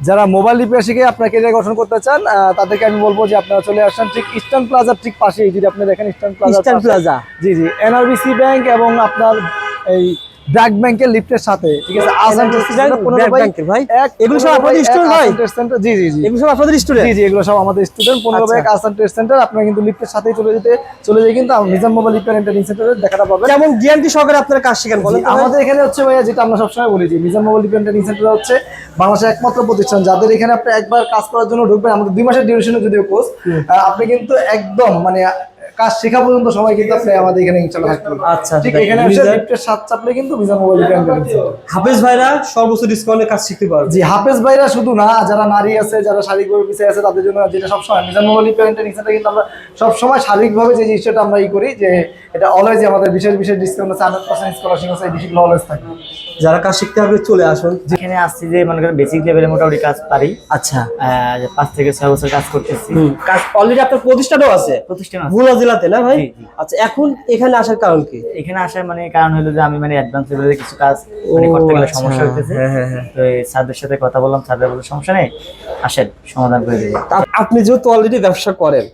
যারা mobile repair শিখে আপনার কেরিয়ার গঠন করতে চান আহ, তাদেরকে আমি বলব যে আপনারা চলে আসেন ঠিক ইস্টার্ন প্লাজার ঠিক পাশেই যদি আপনি দেখেন eastern plaza eastern plaza G G NRBC bank এবং আপনার এই ব্র্যাক ব্যাংকের লিফটের সাথে ঠিক আছে Bank এর ভাই? এগুলো সব আপনাদের student ভাই? সেন্টার জি জি জি এগুলো সব আপনাদের স্টুডেন্ট জি জি এগুলো সব আমাদের স্টুডেন্ট পনেরো আচ্ছা। ব্যাগ আসাম টেস্ট সেন্টার আপনারা কিন্তু লিফটের সাথেই চলে যেতে চলে যায় কিন্তু Nizam mobile repair and training সেন্টারে দেখাটা পাবেন যেমন গ্যারান্টি সহকারে আপনারা কাজ শিখেন বলেন? আমাদের এখানে হচ্ছে ভাইয়া যেটা আমরা সবসময় বলি যে Mizan mobile depend training centre হচ্ছে বাংলাদেশের একমাত্র প্রতিষ্ঠান যাদের এখানে আপনি একবার কাজ করার জন্য ঢুকবেন আমাদের দুই মাসের ডিউরেশনে যদিও কোর্স আপনি কিন্তু একদম মানে কাজ শেখা পর্যন্ত সময় কিন্তু আপনি আমাদের এখানে ইনশাআল্লাহ থাকতে আচ্ছা, ঠিক এখানে এসে লিফটের সাত চাপলে কিন্তু Mizan mobile depend training centre হাফেজ ভাইরা সর্বোচ্চ ডিসকাউন্টে কাজ শিখতে পারবে। জি হাফেজ ভাইরা শুধু না যারা নারী আছে যারা শারীরিকভাবে পিছিয়ে আছে তাদের জন্য যেটা সবসময় মিজান মোবাইল ট্রেনিং সেন্টার কিন্তু আমরা সবসময় শারীরিকভাবে যে জিনিসটা আমরা ই করি যে এটা অলওয়েজ আমাদের বিশেষ বিশেষ ডিসকাউন্ট আছে হান্ড্রেড পার্সেন্ট স্কলারশিপ আছে এই বিষয়গুলো অলওয়েজ থাকে। যারা কাজ শিখতে হবে চলে আসুন। যেখানে আসছি যে মনে করেন বেসিক লেভেলে মোটামুটি কাজ পারি। আচ্ছা। পাঁচ থেকে ছয় বছর কাজ করতেছি। কাজ অলরেডি আপনার প্রতিষ্ঠানও আছে? প্রতিষ্ঠান ভুলা জেলাতে না ভাই। আচ্ছা এখন এখানে আসার কারণ কি? এখানে আসার মানে কারণ হলো যে আমি মানে অ্যাডভান্স লেভেলে কিছু কাজ মানে করতে গেলে আচ্ছা। সমস্যা হইতেছে। হ্যাঁ, হ্যাঁ, হ্যাঁ। তো এই স্যারদের সাথে কথা বললাম স্যারদের বলে সমস্যা নেই আসেন সমাধান করে দেবে আপনি যেহেতু অলরেডি ব্যবসা করেন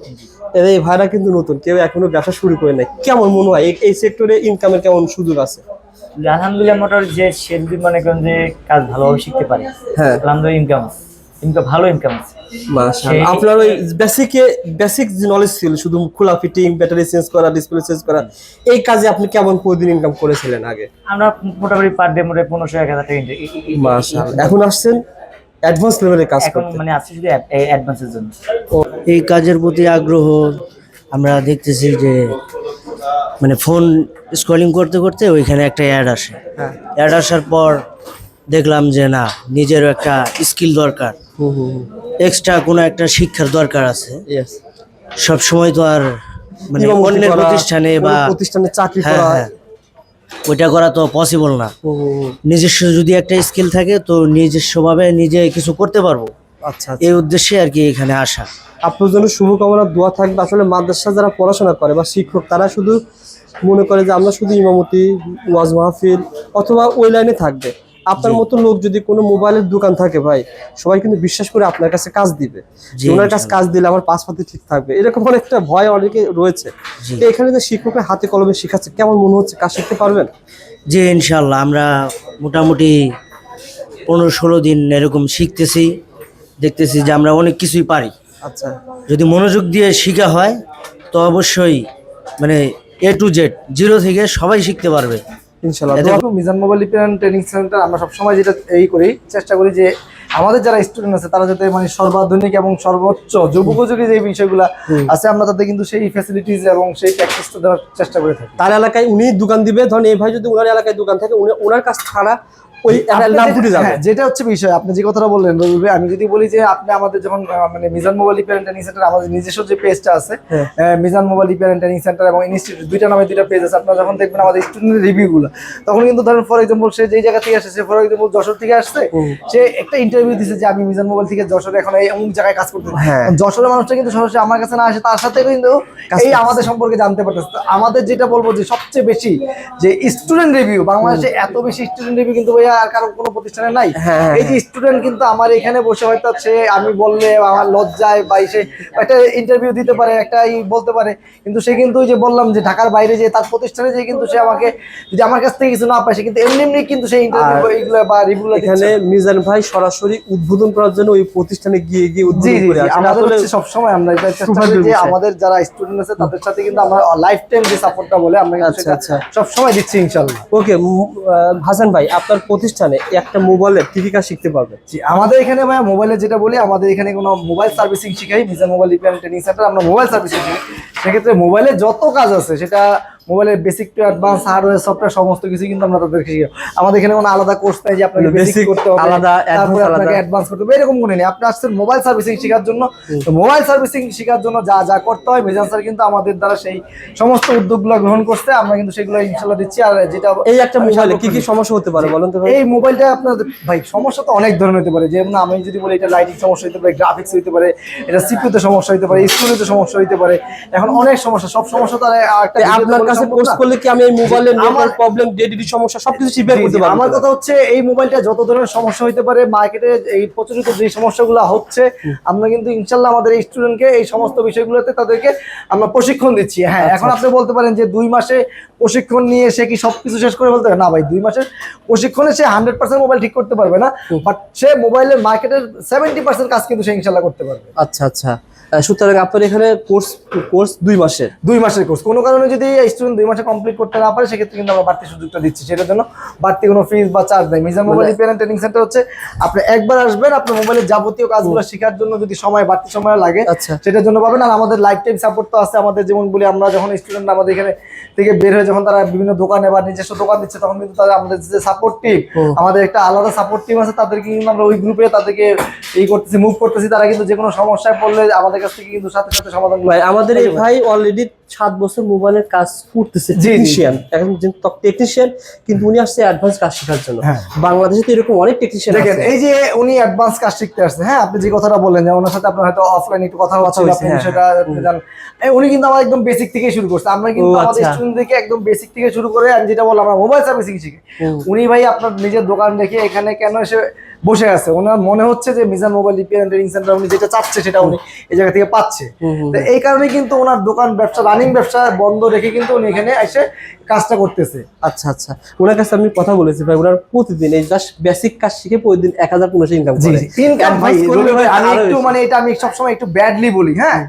এই ভাইরা কিন্তু নতুন কেউ এখনও ব্যবসা শুরু করে নাই। কেমন মনে হয়? এই- এই সেক্টরে ইনকামের কেমন সুযোগ আছে? আলহামদুলিল্লাহ মোটামুটি যে সে যদি মনে করেন যে কাজ ভালোভাবে শিখতে পারে হ্যাঁ। আলহামদুলিল্লাহ ইনকাম আছে। ইনকাম ভালো ইনকাম আছে। মাশাআল্লাহ। আপনার ওই বেসিকে বেসিক যে নলেজ ছিল শুধু খোলা ফিটিং ব্যাটারি চেঞ্জ করা ডিসপ্লে চেঞ্জ করা এই কাজে আপনি কেমন প্রতিদিন ইনকাম করেছিলেন আগে? আমরা মোটামুটি পার ডে মোটামুটি পনেরোশো এক হাজার টাকা মাশাআল্লাহ। এখন আসছেন অ্যাডভান্স লেভেলে কাজ এখন করতে। মানে আসছে শুধু অ্যাডভান্সের জন্য। এই কাজের প্রতি আগ্রহ আমরা দেখতেছি যে মানে ফোন স্ক্রলিং করতে করতে ওইখানে একটা অ্যাড আসে। অ্যাড আসার পর দেখলাম যে না নিজেরও একটা স্কিল দরকার। এক্সট্রা কোনো একটা শিক্ষার দরকার আছে। সব সময় তো আর মানে অন্যের প্রতিষ্ঠানে বা প্রতিষ্ঠানে চাকরি হ্যাঁ করা। হ্যাঁ। ওইটা করা তো পসিবল না। নিজস্ব যদি একটা স্কিল থাকে তো নিজস্বভাবে নিজে কিছু করতে পারব। আচ্ছা আচ্ছা। এই উদ্দেশ্যে আর কি এখানে আসা। আপনার জন্য শুভকামনা দোয়া থাকবে। আসলে মাদ্রাসা যারা পড়াশোনা করে বা শিক্ষক তারা শুধু মনে করে যে আমরা শুধু ইমামতি ওয়াজ মাহফিল অথবা ওই লাইনে থাকবে। আপনার মতো লোক যদি কোনো মোবাইলের দোকান থাকে ভাই সবাই কিন্তু বিশ্বাস করে আপনার কাছে কাজ দিবে। ওনার কাছে কাজ দিলে আমার পাসপাতি ঠিক থাকবে। এরকম অনেকটা ভয় অনেকে রয়েছে। এখানে যে শিক্ষকরা হাতে কলমে শেখাচ্ছে কেমন মনে হচ্ছে? কাজ শিখতে পারবেন? যে ইনশাল্লাহ আমরা মোটামুটি পনেরো ষোলো দিন এরকম শিখতেছি দেখতেছি যে আমরা অনেক কিছুই পারি। আচ্ছা। যদি মনোযোগ দিয়ে শেখা হয় তো অবশ্যই মানে এ টু জেড জিরো থেকে সবাই শিখতে পারবে। ইনশাল্লাহ Mizan mobile repair training centre আমরা সবসময় যেটা এই করি চেষ্টা করি যে আমাদের যারা স্টুডেন্ট আছে তারা যাতে মানে সর্বাধুনিক এবং সর্বোচ্চ যুবোপযোগী যে বিষয়গুলো আছে আমরা তাদের কিন্তু সেই ফ্যাসিলিটিস এবং সেই প্র্যাকটিসটা দেওয়ার চেষ্টা করে থাকি। তার এলাকায় উনি দোকান দিবে। ধরেন এই ভাই যদি ওনার এলাকায় দোকান থাকে উনি- ওনার কাছ ছাড়া ওই নাম ফুটে যাবে। হ্যাঁ, যেটা হচ্ছে বিষয় আপনি যে কথাটা বললেন রবিউল ভাই, আমি যদি বলি যে আপনি আমাদের যখন মানে Mizan mobile repair training centre আমাদের নিজস্ব যে পেজটা আছে হ্যাঁ। Mizan mobile repair training centre এবং ইনস্টিটিউট দুইটা নামে দুইটা পেজ আছে আপনারা যখন দেখবেন আমাদের স্টুডেন্টের রিভিউগুলো তখন কিন্তু ধরেন ফর এক্সাম্পল সে যেই জায়গা থেকে আসে সে ফর এক্সাম্পল যশোর থেকে আসছে সে একটা ইন্টারভিউ দিছে যে আমি মিজান মোবাইল থেকে যশোরে এখন এই অমুক জায়গায় কাজ করতে হ্যাঁ। যশোরের মানুষটা কিন্তু সরাসরি আমার কাছে না আসে তার সাথে কিন্তু এই আমাদের সম্পর্কে জানতে পারতেছে। আমাদের যেটা বলব যে সবচেয়ে বেশি যে স্টুডেন্ট রিভিউ বাংলাদেশে এত বেশি স্টুডেন্ট রিভিউ কিন্তু ভাইয়া আর কারও কোনো প্রতিষ্ঠানে নাই। হ্যাঁ, হ্যাঁ, এই যে স্টুডেন্ট কিন্তু আমার এখানে বসে হয়তো সে আমি বললে আমার লজ্জায় বা সে একটা ইন্টারভিউ দিতে পারে একটা ই বলতে পারে। কিন্তু সে কিন্তু ওই যে বললাম যে ঢাকার বাইরে যে তার প্রতিষ্ঠানে যে কিন্তু সে আমাকে যদি আমার কাছ থেকে কিছু না পায় সে কিন্তু এমনি এমনি কিন্তু সেই ইন্টারভিউ এইগুলো বা রিভিউগুলো এখানে মিজান ভাই সরাসরি উদ্বোধন করার জন্য ওই প্রতিষ্ঠানে গিয়ে গিয়ে উদ্বোধন করে আমাদের আসলে হচ্ছে সবসময় আমরা এটা চেষ্টা করি যে আমাদের যারা স্টুডেন্ট আছে তাদের সাথে কিন্তু আমরা লাইফ টাইম যে সাপোর্টটা বলে আমরা আচ্ছা, আচ্ছা। সবসময় দিচ্ছি ইনশাল্লাহ ওকে হাসান ভাই আপনার প্রতিষ্ঠানে একটা মোবাইলের কি কি কাজ শিখতে পারবে? জি, আমাদের এখানে ভাই মোবাইলে যেটা বলি, আমাদের এখানে কোনো মোবাইল সার্ভিসিং শিখাই Mizan mobile repair training centre আমরা মোবাইল সার্ভিসিং সেক্ষেত্রে মোবাইলে যত কাজ আছে, সেটা মোবাইলের basic to advance hardware software সমস্ত কিছু কিন্তু আমরা তাদেরকে শিখাই আমাদের এখানে কোনো আলাদা কোর্স নাই যে আপনাকে বেসিক করতে হবে আলাদা, তারপরে আপনাকে অ্যাডভান্স করতে হবে এরকম কোনো নেই। আপনি আসছেন মোবাইল সার্ভিসিং শেখার জন্য। তো মোবাইল সার্ভিসিং শেখার জন্য যা যা করতে হয় মিজান স্যার কিন্তু আমাদের দ্বারা সেই সমস্ত উদ্যোগগুলো গ্রহণ করতে আমরা কিন্তু সেগুলো ইনশাল্লাহ দিচ্ছি। আর যেটা এই একটা মোবাইলে কি কি সমস্যা হতে পারে বলেন তো এই মোবাইলটা আপনার ভাই সমস্যা তো অনেক ধরনের হতে পারে। যেমন আমি যদি বলি এটা লাইটিং সমস্যা হতে পারে গ্রাফিক্স হতে পারে এটা সিপিউতে সমস্যা হতে পারে স্ক্রিনেতে সমস্যা হতে পারে এখন অনেক সমস্যা। সব সমস্যা তো আর একটা আপনার কাছে কোর্স করলে কি আমি এই মোবাইলের নেটওয়ার্ক প্রবলেম ডেডিডি সমস্যা সবকিছু জি, করতে পারব আমার কথা হচ্ছে এই মোবাইলটা যত ধরনের সমস্যা হইতে পারে মার্কেটে এই প্রচলিত যে সমস্যাগুলো হচ্ছে আমরা কিন্তু ইনশাল্লাহ আমাদের স্টুডেন্টকে এই সমস্ত বিষয়গুলোতে তাদেরকে আমরা প্রশিক্ষণ দিচ্ছি। হ্যাঁ আচ্ছা, এখন আপনি বলতে পারেন যে দুই মাসে প্রশিক্ষণ নিয়ে সে কি সবকিছু শেষ করে বলতে না ভাই দুই মাসের প্রশিক্ষণে সে হান্ড্রেড পার্সেন্ট মোবাইল ঠিক করতে পারবে না বাট সে মোবাইলের মার্কেটের সেভেন্টি পার্সেন্ট কাজ কিন্তু সে ইনশাল্লাহ করতে পারবে। আচ্ছা আচ্ছা। সুতরাং আপনার এখানে কোর্স কোর্স দুই মাসের। দুই মাসের কোর্স কোনো কারণে যদি স্টুডেন্ট দুই মাসে কমপ্লিট করতে না পারে সেক্ষেত্রে কিন্তু আমরা বাড়তি সুযোগটা দিচ্ছি। সেটার জন্য বাড়তি কোনো ফিজ বা চার্জ নেই। Mizan mobile repair and training centre হচ্ছে আপনি একবার আসবেন আপনার মোবাইলের যাবতীয় কাজগুলো শেখার জন্য যদি সময় বাড়তি সময় লাগে আচ্ছা। সেটার জন্য পাবেন। আর আমাদের লাইফ টাইম সাপোর্ট তো আছে আমাদের যেমন বলি আমরা যখন স্টুডেন্ট আমাদের এখানে থেকে বের হয়ে যখন তারা বিভিন্ন দোকানে বা নিজস্ব দোকান দিচ্ছে তখন কিন্তু তারা আমাদের যে সাপোর্ট টিম আমাদের একটা আলাদা সাপোর্ট টিম আছে তাদেরকে কিন্তু আমরা ওই গ্রুপে তাদেরকে এই করতেছি মুভ করতেছি। তারা কিন্তু যে কোনো সমস্যায় পড়লে আমাদের কাছ থেকে কিন্তু সাথে সাথে সমাধান ভাই আমাদের এই ভাই অলরেডি সাত বছর মোবাইলের কাজ করতেছে। টেকনিশিয়ান এখন টেকনিশিয়ান কিন্তু উনি আসছে অ্যাডভান্স কাজ শেখার জন্য। হ্যাঁ। বাংলাদেশে তো এরকম অনেক টেকনিশিয়ান দেখেন এই যে উনি অ্যাডভান্স কাজ শিখতে আসছে হ্যাঁ আপনি যে কথাটা বললেন যে ওনার সাথে আপনার হয়তো অফলাইন একটু কথা হয়েছে, আপনি হ্যাঁ, জানেন উনি কিন্তু আমার একদম বেসিক থেকে শুরু করছে। আমরা কিন্তু আমাদের আচ্ছা। স্টুডেন্টদেরকে একদম বেসিক থেকে শুরু করে আমি যেটা বললাম আমরা মোবাইল সার্ভিসিং শিখি। উনি ভাই আপনার নিজের দোকান রেখে এখানে কেন এসে বসে আছে। ওনার মনে হচ্ছে যে Mizan mobile repair and training centre উনি যেটা চাচ্ছে সেটা উনি এই জায়গা থেকে পাচ্ছে। তো এই কারণে কিন্তু ওনার দোকান ব্যবসা রানিং ব্যবসা বন্ধ রেখে কিন্তু উনি এখানে এসে কাজটা করতেছে। আচ্ছা আচ্ছা। ওনার কাছে আমি কথা বলেছি ভাই ওনার প্রতিদিন এই জাস্ট বেসিক কাজ শিখে প্রতিদিন এক হাজার পনেরোশো ইনকাম করে। ইনকাম ভাই আমি একটু মানে এটা আমি সবসময় একটু ব্যাডলি বলি হ্যাঁ?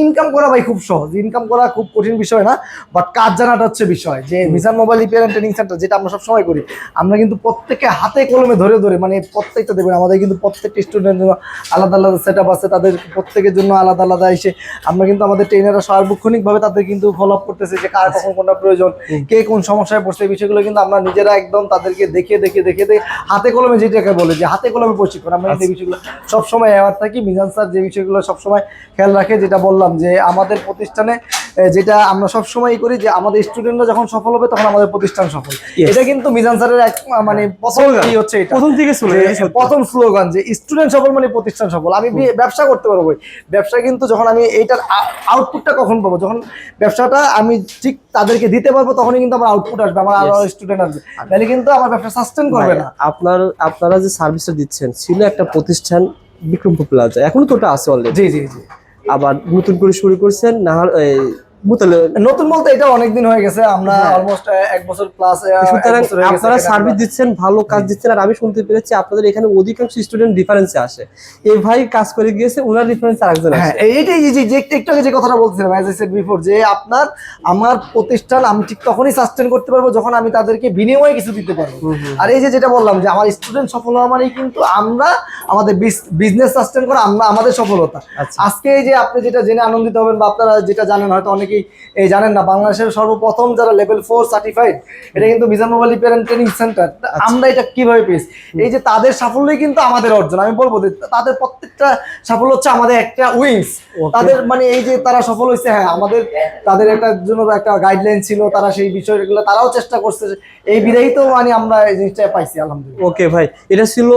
ইনকাম করা ভাই খুব সহজ। ইনকাম করা খুব কঠিন বিষয় না বাট কাজ জানাটা হচ্ছে বিষয়। যে Mizan mobile repair training centre যেটা আমরা সবসময় করি আমরা কিন্তু প্রত্যেকে হাতে কলমে ধরে ধরে মানে প্রত্যেকটা দেবেন আমাদের কিন্তু প্রত্যেকটা স্টুডেন্টের জন্য আলাদা আলাদা সেট আছে তাদের প্রত্যেকের জন্য আলাদা আলাদা এসে আমরা কিন্তু আমাদের ট্রেনাররা সার্বক্ষণিকভাবে তাদের কিন্তু ফলো আপ করতেছে যে কার কখন কোনটা প্রয়োজন কে কোন সমস্যায় পড়ছে এই বিষয়গুলো কিন্তু আমরা নিজেরা একদম তাদেরকে দেখে দেখে দেখে দেখে হাতে কলমে যেটাকে বলে যে হাতে কলমে প্রশিক্ষণ। আমরা কিন্তু এই বিষয়গুলো সবসময় অ্যাওয়ার থাকি। মিজান স্যার যে বিষয়গুলো সবসময় খেয়াল রাখে যেটা বললাম যে আমাদের প্রতিষ্ঠানে যেটা আমরা সবসময় করি যে আমাদের স্টুডেন্টরা যখন সফল হবে তখন আমাদের প্রতিষ্ঠান সফল। এটা কিন্তু মিজান স্যারের এক মানে হচ্ছে এটা। প্রথম থেকে। প্রথম স্লোগান যে স্টুডেন্ট সফল মানে প্রতিষ্ঠান সফল। আমি ব্যবসা করতে পারব। ব্যবসা কিন্তু যখন আমি এইটার আউটপুটটা কখন পাবো? যখন ব্যবসাটা আমি ঠিক তাদেরকে দিতে পারব তখনই কিন্তু আমার আউটপুট আসবে আমার আরও স্টুডেন্ট আসবে। তাহলে কিন্তু আমার ব্যবসা সাস্টেন করবে না। আপনার আপনারা যে সার্ভিসটা দিচ্ছেন ছিল একটা প্রতিষ্ঠান বিক্রমপুর প্লাজা এখনও তো ওটা আছে অলরেডি জি জি জি। আবার নতুন করে শুরু করছেন না বুতালে নতুন বলতে এটা অনেকদিন হয়ে গেছে আমরা অলমোস্ট এক বছর প্লাস সুতরাং আপনারা সার্ভিস দিচ্ছেন ভালো কাজ দিচ্ছেন আর আমি শুনতে পেরেছি আপনাদের এখানে অধিকাংশ স্টুডেন্ট ডিফারেন্সে আসে। এই ভাই কাজ করে গিয়েছে ওনার ডিফারেন্স আরেকজন হ্যাঁ এইটাই যে যে আগে যে কথাটা বলছিলাম অ্যাজ আই সেড বিফোর যে আপনার আমার প্রতিষ্ঠান আমি ঠিক তখনই সাস্টেন করতে পারব যখন আমি তাদেরকে বিনিময়ে কিছু দিতে পারব। আর এই যে যেটা বললাম যে আমার স্টুডেন্ট সফল হওয়া মানেই কিন্তু আমরা আমাদের বিজনেস সাস্টেন করা আমরা আমাদের সফলতা। আচ্ছা। আজকে এই যে আপনি যেটা জেনে আনন্দিত হবেন বা আপনারা যেটা জানেন হয়তো অনেকেই এই জানেন না বাংলাদেশের সর্বপ্রথম যারা লেভেল ফোর সার্টিফাইড এটা কিন্তু Mizan mobile repair training centre আমরা এটা কীভাবে পেয়েছি? এই যে তাদের সাফল্যই কিন্তু আমাদের অর্জন আমি বলব যে তাদের প্রত্যেকটা সাফল্য হচ্ছে আমাদের একটা উইংস তাদের মানে এই যে তারা সফল হয়েছে হ্যাঁ আমাদের তাদের একটা জন্য একটা গাইডলাইন ছিল তারা সেই বিষয়গুলো তারাও চেষ্টা করছে। এই বিধায়ী তো মানে আমরা এই জিনিসটা পাইছি আলহামদুলিল্লাহ। ওকে ভাই এটা ছিল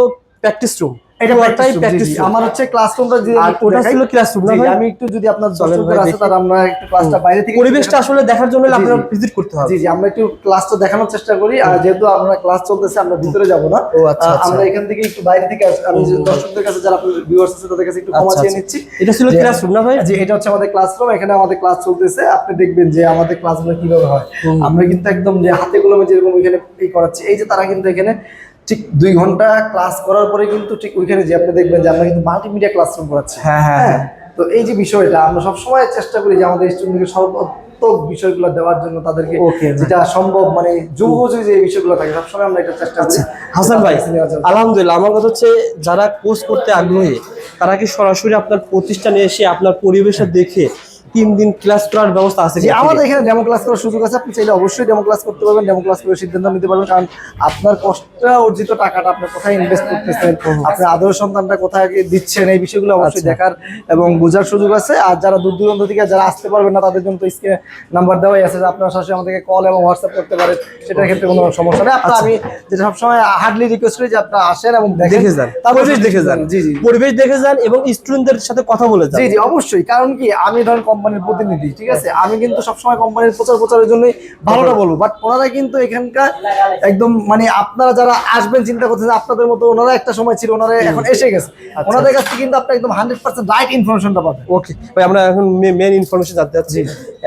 প্র্যাকটিস রুম এটা প্র্যাকটিস আমার হচ্ছে ক্লাসরুমটা যদি আর আমি একটু ওটা ছিল classroom না জি, জি, ভাই? আমি একটু যদি আপনার চলেন আছে দেখি। আমরা একটু ক্লাসটা বাইরে থেকে পরিবেশটা আসলে দেখার জন্য জি, জি। আপনারা ভিজিট করতে হবে। জি জি আমরা একটু ক্লাসটা দেখানোর চেষ্টা করি। আর যেহেতু আমরা ক্লাস চলতেছে আমরা ভিতরে যাব না। ও, আহ। আমরা এখান থেকে একটু বাইরে থেকে আস- আমি যে দর্শকদের কাছে যারা ভিউয়ার্স আছে তাদের কাছে একটু ক্ষমা আচ্ছা, চেয়ে আচ্ছা। নিচ্ছি। এটা ছিল ক্লাসরুম না ভাই? জি এটা হচ্ছে আমাদের ক্লাসরুম এখানে আমাদের ক্লাস চলতেছে। আপনি দেখবেন যে আমাদের ক্লাসগুলো কীভাবে হয়। আমরা কিন্তু একদম যে হাতে কলমে যেরকম এখানে এই করাচ্ছি এই যে তারা কিন্তু এখানে ঠিক দুই ঘণ্টা ক্লাস করার পরে কিন্তু ঠিক ওইখানে যে আপনি দেখবেন যে আমরা কিন্তু মাল্টিমিডিয়া ক্লাসরুম করাচ্ছি। হ্যাঁ, হ্যাঁ, হ্যাঁ? তো এই যে বিষয়টা আমরা সবসময় চেষ্টা করি যে আমাদের স্টুডেন্টকে সর্বাত্মক বিষয়গুলো দেওয়ার জন্য তাদেরকে যেটা সম্ভব মানে যুগোপযোগী যে বিষয়গুলো থাকে সবসময় আমরা এটা চেষ্টা করি। আচ্ছা, হাসান ভাই আলহামদুলিল্লাহ আমার কথা হচ্ছে যারা কোর্স করতে আগ্রহী তারা কি সরাসরি আপনার প্রতিষ্ঠানে এসে আপনার পরিবেশটা দেখে তিন দিন ক্লাস করার ব্যবস্থা আছে আমাদের এখানে ডেমো ক্লাস করার সুযোগ আছে। আপনি চাইলে অবশ্যই ডেমো ক্লাস করতে পারবেন ডেমো ক্লাস করে সিদ্ধান্ত নিতে পারবেন। কারণ আপনার কষ্ট অর্জিত টাকাটা আপনি কোথায় ইনভেস্ট করতেছেন আপনার আদর সন্তানটা কোথায় দিচ্ছেন এই বিষয়গুলো অবশ্যই আচ্ছা। দেখার এবং বোঝার সুযোগ আছে। আর যারা দূর দূরান্ত থেকে যারা আসতে পারবেন না তাদের জন্য তো স্ক্রিনে নাম্বার দেওয়াই আছে যে আপনারা সরাসরি আমাদেরকে কল এবং হোয়াটসঅ্যাপ করতে পারেন। সেটার ক্ষেত্রে কোনো সমস্যা নেই। আপনার আমি যেটা সবসময় হার্ডলি রিকোয়েস্ট করি যে আপনারা আসেন এবং দেখে যান। পরিবেশ দেখে যান। জি জি। পরিবেশ দেখে যান এবং স্টুডেন্টদের সাথে কথা বলে যান। জি জি অবশ্যই। কারণ কি? আমি ধরেন কোম্পানির প্রতিনিধি ঠিক আছে? আমি কিন্তু সবসময় কোম্পানির প্রচার প্রচারের জন্যই ভালোটা বলব। বাট ওনারা কিন্তু এখানকার একদম মানে আপনারা যারা আসবেন চিন্তা করছেন আপনাদের মতো ওনারা একটা সময় ছিল ওনারা এখন এসে গেছে। ওনাদের কাছ থেকে কিন্তু আপনি একদম হান্ড্রেড পার্সেন্ট রাইট ইনফরমেশনটা পাবেন। ওকে ভাই আমরা এখন মেন ইনফরমেশন জানতে চাচ্ছি।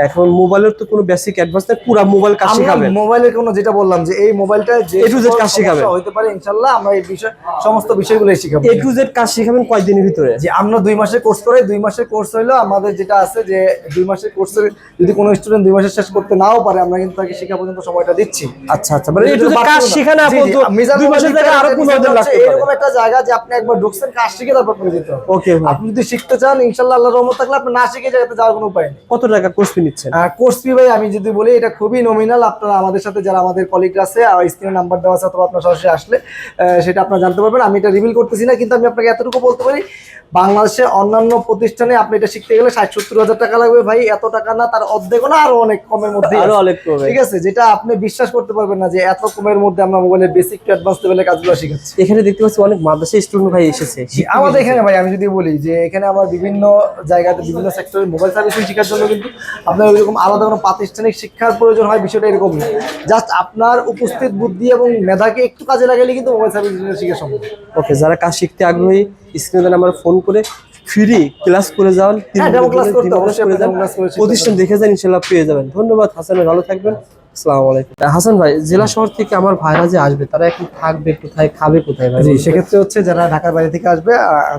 এখন মোবাইলের তো কোনো বেসিক অ্যাডভান্স নেই পুরো মোবাইল কাজ শেখাবেন মোবাইলের কোনো যেটা বললাম যে এই মোবাইলটা যে to Z সকল কাজ শেখাবে। হইতে পারে ইনশাল্লাহ আমরা এই বিষয় সমস্ত বিষয়গুলো শিখাবো। এ টু জেড কাজ শেখাবেন কয়দিনের ভিতরে? যে আমরা দুই মাসের কোর্স করে দুই মাসের কোর্স হইল আমাদের যেটা আছে যে দুই মাসের কোর্সের যদি কোনো স্টুডেন্ট দুই মাসের শেষ করতে নাও পারে আমরা কিন্তু তাকে শেখা পর্যন্ত সময়টা দিচ্ছি। আচ্ছা আচ্ছা মানে এ টু কাজ জি, আপাতত মিজান দুই মাসের মোবাইল জায়গায় আরও রিপেয়ার পনেরো দিন হচ্ছে লাগতে এরকম একটা জায়গা যে আপনি একবার ঢুকছেন কাজ শিখে তারপর করে হবে। ওকে আপনি যদি শিখতে চান ইনশাল্লাহ আল্লাহ রহমত থাকলে আপনি না শিখে জায়গাতে যাওয়ার কোনো উপায় নেই। কত টাকা কোর্স ফি নিচ্ছেন? কোর্স ফি ভাই আমি যদি বলি এটা খুবই নমিনাল আপনারা আমাদের সাথে যারা আমাদের কলিগ আছে আর স্ক্রিনে নাম্বার দেওয়া আছে অথবা আপনার সরাসরি আসলে সেটা আপনারা জানতে পারবেন। আমি এটা রিভিল করতেছি না কিন্তু আমি আপনাকে এতটুকু বলতে পারি বাংলাদেশে অন্যান্য প্রতিষ্ঠানে আপনি এটা শিখতে গেলে ষাট সত্তর হাজার টাকা লাগবে ভাই এত টাকা না তার অর্ধেক না আরও অনেক কমের মধ্যে আরও অনেক কমে। ঠিক আছে যেটা আপনি বিশ্বাস করতে পারবেন না যে এত কমের মধ্যে আমরা মোবাইলের বেসিক টু অ্যাডভান্স লেভেলের কাজগুলো শিখাচ্ছি। এখানে দেখতে পাচ্ছি অনেক মাদ্রাসা স্টুডেন্ট ভাই এসেছে। আমাদের এখানে ভাই আমি যদি বলি যে এখানে আমার বিভিন্ন জায়গাতে বিভিন্ন সেক্টরে মোবাইল সার্ভিসিং শেখার জন্য কিন্তু আপনার ওইরকম আলাদা কোনো প্রাতিষ্ঠানিক শিক্ষার প্রয়োজন হয় বিষয়টা এরকম না। জাস্ট আপনার উপস্থিত বুদ্ধি এবং মেধাকে একটু কাজে লাগালে কিন্তু মোবাইল সার্ভিসিং শেখা সম্ভব। ওকে যারা কাজ শিখতে আগ্রহী স্ক্রিনে নাম্বার ফোন করে ফ্রি ক্লাস করে যান হ্যাঁ, প্রতিষ্ঠান দেখে যান ইনশাল্লাহ পেয়ে যাবেন। ধন্যবাদ হাসান ভালো থাকবেন। হাসান ভাই জেলা শহর থেকে আমার ভাইরা যে আসবে তারা এখন থাকবে কোথায় খাবে কোথায় ভাই? সেক্ষেত্রে হচ্ছে যারা ঢাকার বাইরে থেকে আসবে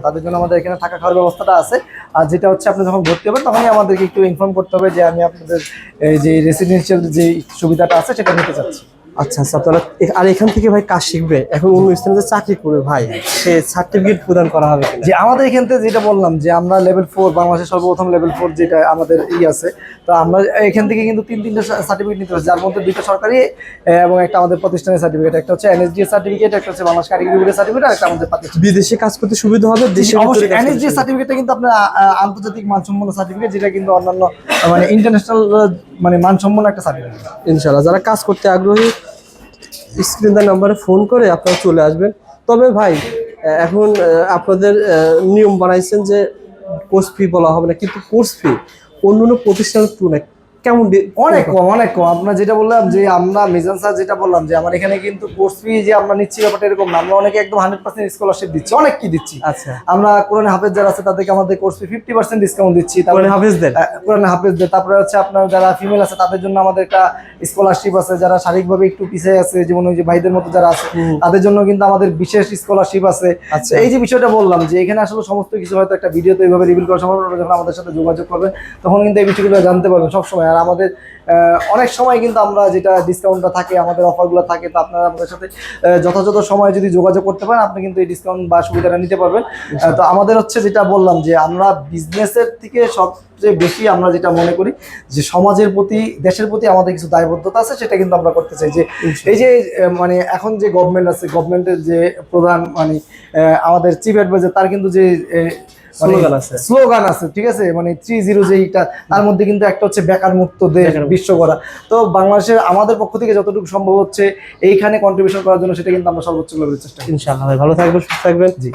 তাদের জন্য আমাদের এখানে থাকা খাওয়ার ব্যবস্থাটা আছে। আর যেটা হচ্ছে আপনি যখন ভর্তি হবেন তখনই আমাদেরকে একটু ইনফর্ম করতে হবে যে আমি আপনাদের এই যে রেসিডেন্সিয়াল যে সুবিধাটা আছে সেটা নিতে চাচ্ছি। আচ্ছা আচ্ছা আপনারা আর এখান থেকে ভাই কাজ শিখবে। এখন অন্য স্থানে যে চাকরি করবে ভাই সে সার্টিফিকেট প্রদান করা হবে যে আমাদের এখান থেকে যেটা বললাম যে আমরা লেভেল ফোর বাংলাদেশের সর্বপ্রথম লেভেল ফোর যেটা আমাদের ই আছে তো আমরা এখান থেকে কিন্তু তিন তিনটা সার্টিফিকেট নিতে পারছি। যার মধ্যে দুইটা সরকারি এবং একটা আমাদের প্রতিষ্ঠানের সার্টিফিকেট একটা হচ্ছে এনএসডি সার্টিফিকেট একটা হচ্ছে বাংলাদেশ কারিগরি বোর্ডের সার্টিফিকেট আর একটা আমাদের বিদেশে কাজ করতে সুবিধা হবে? দেশে অবশ্যই এনএসডি সার্টিফিকেটটা কিন্তু আপনার আন্তর্জাতিক মানসম্পন্ন সার্টিফিকেট যেটা কিন্তু অন্যান্য মানে ইন্টারন্যাশনাল মানে মানসম্পন্ন একটা সার্টিফিকেট ইনশাল্লাহ যারা কাজ করতে আগ্রহী স্ক্রিন নাম্বারে ফোন করে আপনারা চলে আসবেন। তবে ভাই এখন আপনাদের নিয়ম বানাইছেন যে কোর্স ফি বলা হবে না, কিন্তু কোর্স ফি অন্য অন্য প্রতিষ্ঠানের তুলনায় কেমন অনেক কম অনেক কম। আমরা যেটা বললাম যে আমরা মিজান স্যার যেটা বললাম যে আমার এখানে কিন্তু কোর্স ফি যে আমরা নিচ্ছি ব্যাপারটা এরকম না। আমরা অনেকে একদম হান্ড্রেড পার্সেন্ট স্কলারশিপ দিচ্ছি। অনেক কি দিচ্ছি? আচ্ছা। আমরা কোরআন হাফেজ যারা আছে তাদেরকে আমাদের course fee fifty percent discount দিচ্ছি। তারপরে হাফেজদের? কোরআন হাফেজদের। তারপরে হচ্ছে আপনার যারা ফিমেল আছে তাদের জন্য আমাদের একটা স্কলারশিপ আছে। যারা শারীরিকভাবে একটু পিছিয়ে আছে যেমন ওই যে ভাইদের মতো যারা আছে তাদের জন্য কিন্তু আমাদের বিশেষ স্কলারশিপ আছে। আচ্ছা। এই যে বিষয়টা বললাম যে এখানে আসলে সমস্ত কিছু হয়তো একটা ভিডিওতে এইভাবে রিভিল করা সম্ভব যখন আমাদের সাথে যোগাযোগ করবেন তখন কিন্তু এই বিষয়গুলো জানতে পারবেন সবসময়। আর আমাদের অনেক সময় কিন্তু আমরা যেটা ডিসকাউন্টটা থাকে, আমাদের অফারগুলো থাকে, তো আপনারা আমাদের সাথে যথাযথ সময় যদি যোগাযোগ করতে পারেন, আপনি কিন্তু এই ডিসকাউন্ট বা সুবিধাটা নিতে পারবেন। তো আমাদের হচ্ছে যেটা বললাম যে আমরা বিজনেসের থেকে সবচেয়ে বেশি আমরা যেটা মনে করি যে সমাজের প্রতি, দেশের প্রতি আমাদের কিছু দায়বদ্ধতা আছে, সেটা কিন্তু আমরা করতে চাই। যে এই যে মানে এখন যে গভর্নমেন্ট আছে গভর্নমেন্টের যে প্রধান মানে আমাদের চিফ অ্যাডভাইজার তার কিন্তু যে স্লোগান আছে। স্লোগান আছে ঠিক আছে? মানে থ্রি জিরো যেইটা তার মধ্যে কিন্তু একটা হচ্ছে বেকার মুক্ত দেশ বিশ্ব করা তো বাংলাদেশের আমাদের পক্ষ থেকে যতটুকু সম্ভব হচ্ছে এইখানে কন্ট্রিবিউশন করার জন্য সেটা কিন্তু আমরা সর্বোচ্চ চেষ্টা করি ইনশাল্লাহ ভালো থাকবেন সুস্থ থাকবেন। জি